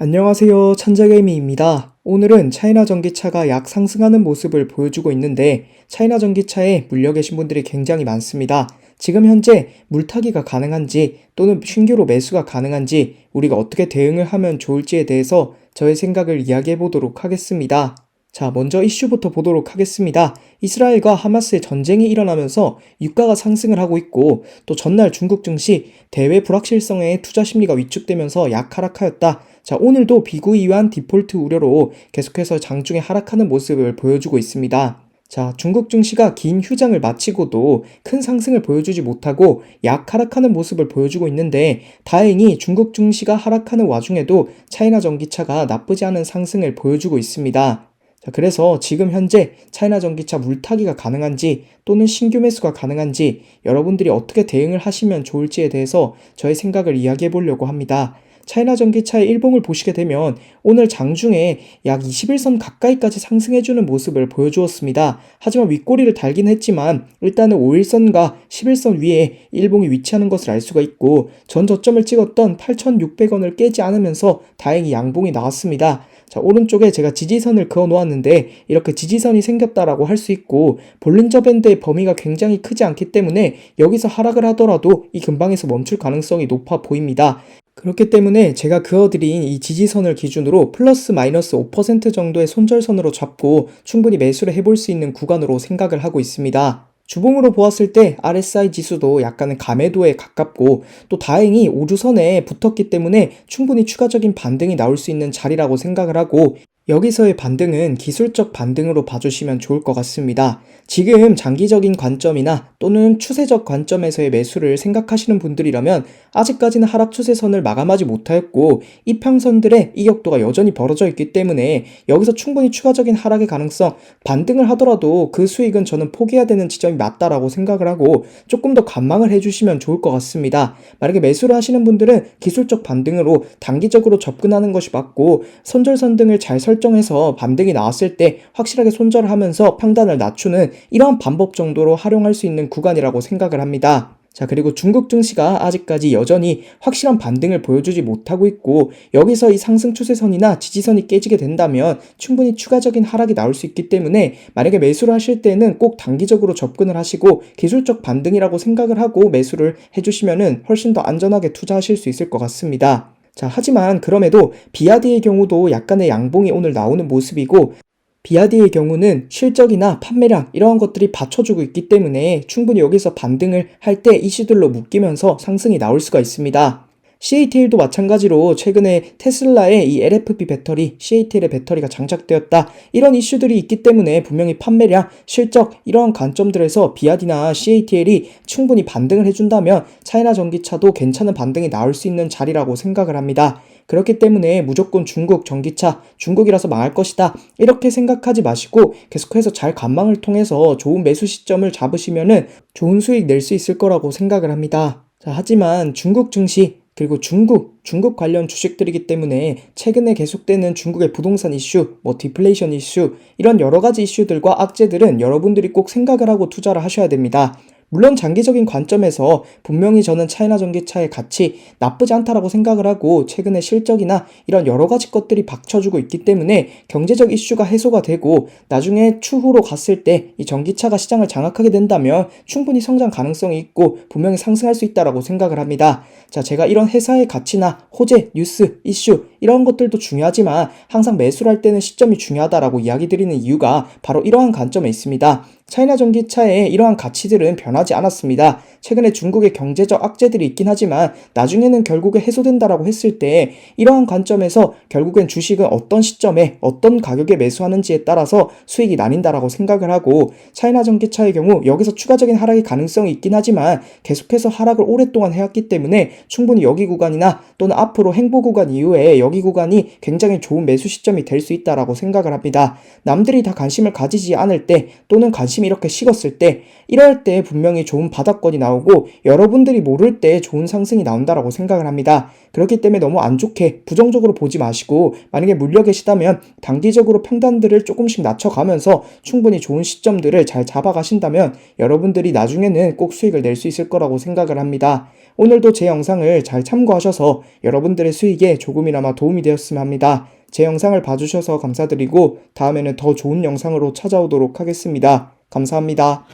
안녕하세요. 천재개미입니다. 오늘은 차이나 전기차가 약 상승하는 모습을 보여주고 있는데 차이나 전기차에 물려 계신 분들이 굉장히 많습니다. 지금 현재 물타기가 가능한지 또는 신규로 매수가 가능한지 우리가 어떻게 대응을 하면 좋을지에 대해서 저의 생각을 이야기해 보도록 하겠습니다. 자, 먼저 이슈부터 보도록 하겠습니다. 이스라엘과 하마스의 전쟁이 일어나면서 유가가 상승을 하고 있고 또 전날 중국 증시 대외 불확실성에 투자 심리가 위축되면서 약 하락하였다. 자, 오늘도 비구 이완 디폴트 우려로 계속해서 장중에 하락하는 모습을 보여주고 있습니다. 자, 중국 증시가 긴 휴장을 마치고도 큰 상승을 보여주지 못하고 약 하락하는 모습을 보여주고 있는데 다행히 중국 증시가 하락하는 와중에도 차이나 전기차가 나쁘지 않은 상승을 보여주고 있습니다. 자, 그래서 지금 현재 차이나 전기차 물타기가 가능한지 또는 신규 매수가 가능한지 여러분들이 어떻게 대응을 하시면 좋을지에 대해서 저의 생각을 이야기해 보려고 합니다. 차이나 전기차의 일봉을 보시게 되면 오늘 장중에 약 21선 가까이까지 상승해주는 모습을 보여주었습니다. 하지만 윗꼬리를 달긴 했지만 일단은 5일선과 11선 위에 일봉이 위치하는 것을 알 수가 있고 전 저점을 찍었던 8,600원을 깨지 않으면서 다행히 양봉이 나왔습니다. 자, 오른쪽에 제가 지지선을 그어 놓았는데 이렇게 지지선이 생겼다라고 할 수 있고 볼린저 밴드의 범위가 굉장히 크지 않기 때문에 여기서 하락을 하더라도 이 근방에서 멈출 가능성이 높아 보입니다. 그렇기 때문에 제가 그어드린 이 지지선을 기준으로 플러스 마이너스 5% 정도의 손절선으로 잡고 충분히 매수를 해볼 수 있는 구간으로 생각을 하고 있습니다. 주봉으로 보았을 때 RSI 지수도 약간은 감해도에 가깝고 또 다행히 오주선에 붙었기 때문에 충분히 추가적인 반등이 나올 수 있는 자리라고 생각을 하고 여기서의 반등은 기술적 반등으로 봐주시면 좋을 것 같습니다. 지금 장기적인 관점이나 또는 추세적 관점에서의 매수를 생각하시는 분들이라면 아직까지는 하락 추세선을 마감하지 못하였고 이평선들의 이격도가 여전히 벌어져 있기 때문에 여기서 충분히 추가적인 하락의 가능성 반등을 하더라도 그 수익은 저는 포기해야 되는 지점이 맞다라고 생각을 하고 조금 더 관망을 해주시면 좋을 것 같습니다. 만약에 매수를 하시는 분들은 기술적 반등으로 단기적으로 접근하는 것이 맞고 손절선 등을 잘 설. 설정해서 반등이 나왔을 때 확실하게 손절을 하면서 평단을 낮추는 이러한 방법 정도로 활용할 수 있는 구간이라고 생각을 합니다. 자, 그리고 중국 증시가 아직까지 여전히 확실한 반등을 보여주지 못하고 있고, 여기서 이 상승 추세선이나 지지선이 깨지게 된다면 충분히 추가적인 하락이 나올 수 있기 때문에 만약에 매수를 하실 때는 꼭 단기적으로 접근을 하시고 기술적 반등이라고 생각을 하고 매수를 해주시면은 훨씬 더 안전하게 투자하실 수 있을 것 같습니다. 자, 하지만 그럼에도 비아디의 경우도 약간의 양봉이 오늘 나오는 모습이고 비아디의 경우는 실적이나 판매량 이러한 것들이 받쳐주고 있기 때문에 충분히 여기서 반등을 할 때 이슈들로 묶이면서 상승이 나올 수가 있습니다. CATL도 마찬가지로 최근에 테슬라의 이 LFP 배터리, CATL의 배터리가 장착되었다. 이런 이슈들이 있기 때문에 분명히 판매량, 실적 이러한 관점들에서 비아디나 CATL이 충분히 반등을 해준다면 차이나 전기차도 괜찮은 반등이 나올 수 있는 자리라고 생각을 합니다. 그렇기 때문에 무조건 중국 전기차, 중국이라서 망할 것이다. 이렇게 생각하지 마시고 계속해서 잘 관망을 통해서 좋은 매수 시점을 잡으시면은 좋은 수익 낼 수 있을 거라고 생각을 합니다. 자, 하지만 중국 증시 그리고 중국, 중국 관련 주식들이기 때문에 최근에 계속되는 중국의 부동산 이슈, 뭐 디플레이션 이슈, 이런 여러 가지 이슈들과 악재들은 여러분들이 꼭 생각을 하고 투자를 하셔야 됩니다. 물론 장기적인 관점에서 분명히 저는 차이나 전기차의 가치 나쁘지 않다라고 생각을 하고 최근에 실적이나 이런 여러 가지 것들이 박쳐주고 있기 때문에 경제적 이슈가 해소가 되고 나중에 추후로 갔을 때 이 전기차가 시장을 장악하게 된다면 충분히 성장 가능성이 있고 분명히 상승할 수 있다라고 생각을 합니다. 자, 제가 이런 회사의 가치나 호재, 뉴스, 이슈 이런 것들도 중요하지만 항상 매수를 할 때는 시점이 중요하다라고 이야기 드리는 이유가 바로 이러한 관점에 있습니다. 차이나 전기차의 이러한 가치들은 변하지 않았습니다. 최근에 중국의 경제적 악재들이 있긴 하지만 나중에는 결국에 해소된다라고 했을 때 이러한 관점에서 결국엔 주식은 어떤 시점에 어떤 가격에 매수하는지에 따라서 수익이 나뉜다라고 생각을 하고 차이나 전기차의 경우 여기서 추가적인 하락의 가능성이 있긴 하지만 계속해서 하락을 오랫동안 해왔기 때문에 충분히 여기 구간이나 또는 앞으로 행보 구간 이후에 여기 구간이 굉장히 좋은 매수 시점이 될 수 있다라고 생각을 합니다. 남들이 다 관심을 가지지 않을 때 또는 관심이 이렇게 식었을 때 이럴 때 분명히 좋은 바닥권이 나오고 여러분들이 모를 때 좋은 상승이 나온다라고 생각을 합니다. 그렇기 때문에 너무 안 좋게 부정적으로 보지 마시고 만약에 물려 계시다면 단기적으로 평단들을 조금씩 낮춰가면서 충분히 좋은 시점들을 잘 잡아가신다면 여러분들이 나중에는 꼭 수익을 낼 수 있을 거라고 생각을 합니다. 오늘도 제 영상을 잘 참고하셔서 여러분들의 수익에 조금이나마 도움이 되었으면 합니다. 제 영상을 봐주셔서 감사드리고 다음에는 더 좋은 영상으로 찾아오도록 하겠습니다. 감사합니다.